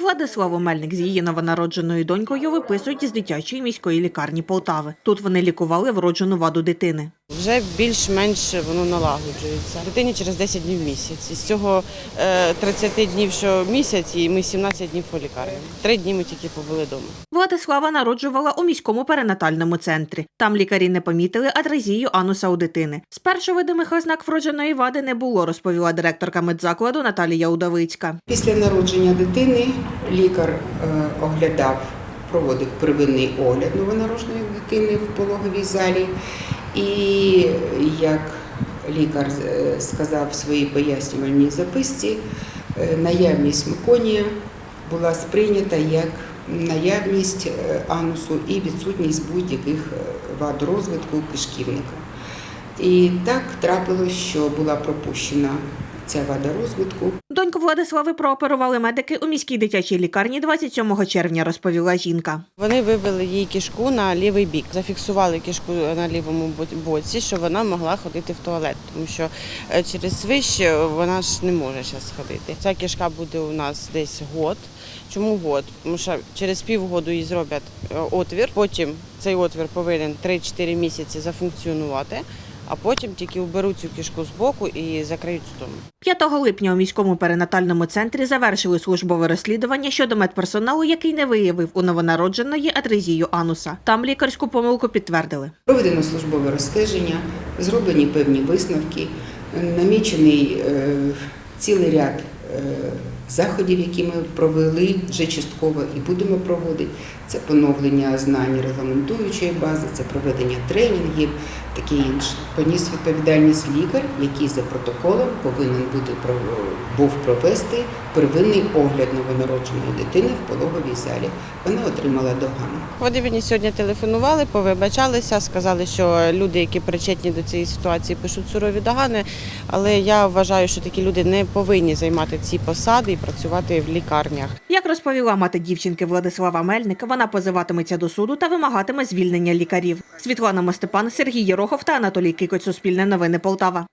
Владиславу Мельник з її новонародженою донькою виписують із дитячої міської лікарні Полтави. Тут вони лікували вроджену ваду дитини. Вже більш-менш воно налагоджується. Дитині через 10 днів в місяць. Із цього е, 30 днів що місяць, і ми 17 днів по лікарні. Три дні ми тільки побули вдома. Владислава народжувала у міському перинатальному центрі. Там лікарі не помітили атрезію ануса у дитини. Спершу видимих ознак вродженої вади не було, розповіла директорка медзакладу Наталія Удовицька. Після народження дитини лікар е, оглядав, проводив первинний огляд новонародженої дитини в пологовій залі. І як лікар е, сказав в своїй пояснювальній записці, е, наявність меконія була сприйнята як наявність анусу і відсутність будь-яких вад розвитку кишківника. І так трапилось, що була пропущена ця вада розвитку. Доньку Владислави прооперували медики у міській дитячій лікарні 27 червня, розповіла жінка. Вони вивели їй кишку на лівий бік, зафіксували кишку на лівому боці, щоб вона могла ходити в туалет, тому що е, через свищ е, вона ж не може зараз ходити. Ця кишка буде у нас десь год. Чому год? Тому що через півгоду їй зроблять е, отвір, потім цей отвір повинен 3-4 місяці зафункціонувати, а потім тільки уберуть цю кишку з боку і закриють стому. 5 липня у міському перинатальному центрі завершили службове розслідування щодо медперсоналу, який не виявив у новонародженої атрезію ануса. Там лікарську помилку підтвердили. Проведено службове розстеження, зроблені певні висновки, намічений е, цілий ряд е, заходів, які ми провели вже частково і будемо проводити. Це поновлення знань регламентуючої бази, це проведення тренінгів, таке інше. Поніс відповідальність лікар, який за протоколом повинен бути був провести первинний огляд новонародженої дитини в пологовій залі. Вона отримала догану. Вони мені сьогодні телефонували, повибачалися, сказали, що люди, які причетні до цієї ситуації, пишуть сурові догани. Але я вважаю, що такі люди не повинні займати ці посади працювати в лікарнях. Як розповіла мати дівчинки Владислава Мельник, вона позиватиметься до суду та вимагатиме звільнення лікарів. Світлана Мостепан, Сергій Єрохов та Анатолій Кикоць. Суспільне новини Полтава.